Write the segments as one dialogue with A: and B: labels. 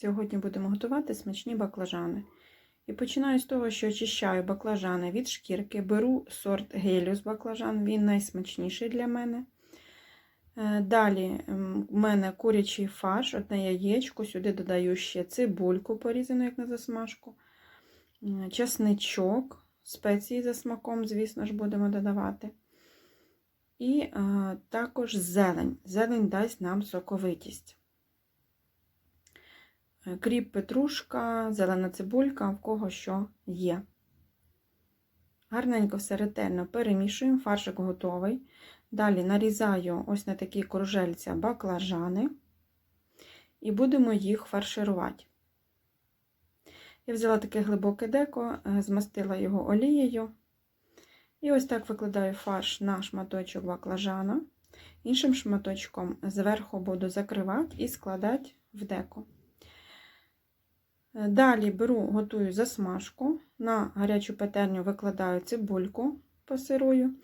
A: Сьогодні будемо готувати смачні баклажани. І починаю з того, що очищаю баклажани від шкірки, беру сорт гелю з баклажан, він найсмачніший для мене. Е, Далі в мене курячий фарш, одне яєчко, сюди додаю ще цибульку, порізану як на засмажку, м, часничок, спеції за смаком, звісно ж, будемо додавати. І е, також зелень. Зелень дасть нам соковитість. Е, Кріп, петрушка, зелена цибулька, в кого що є. Гарненько все ретельно перемішуємо, фаршик готовий. Далі нарізаю ось на такі кружельця баклажани і будемо їх фарширувати. Я взяла таке глибоке деко, е, змастила його олією. І ось так викладаю фарш на шматочок баклажана. Іншим шматочком зверху буду закривати і складати в деко. Е, Далі беру, готую засмажку. На гарячу петерню викладаю цибульку, пасирую,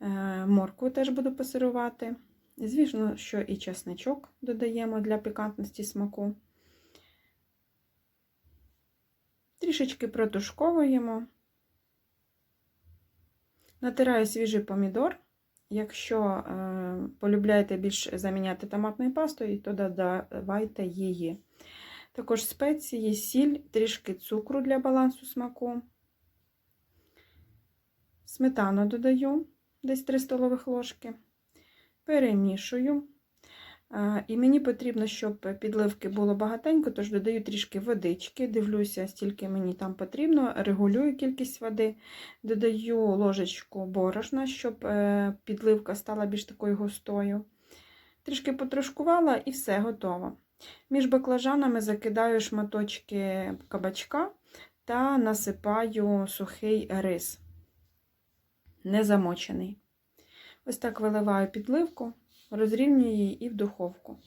A: е, моркву теж буду пасирувати. Звісно, що і чесничок додаємо для пікантності смаку. Трішечки протушковуємо. Натираю свіжий помідор. Якщо е, полюбляєте більш заміняти томатною пастою, то додавайте її. Також спеції, сіль, трішки цукру для балансу смаку. Сметану додаю десь 3 столових ложки. Перемішую. І мені потрібно, щоб підливки було багатенько, тож додаю трішки водички, дивлюся, стільки мені там потрібно, регулюю кількість води, додаю ложечку борошна, щоб е, підливка стала більш такою густою. Трішки потрошкувала і все готово. Між баклажанами закидаю шматочки кабачка та насипаю сухий рис, не замочений. Ось так виливаю підливку, розрівнюю її і в духовку.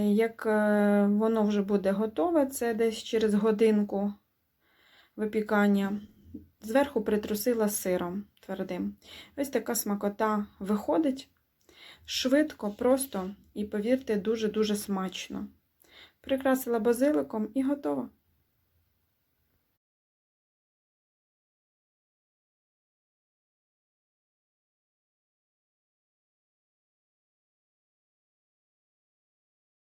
A: Як е, воно вже буде готове, це десь через годинку випікання, зверху притрусила сиром твердим. Ось така смакота виходить. Швидко, просто і, повірте, дуже-дуже смачно. Прикрасила базиликом і готово.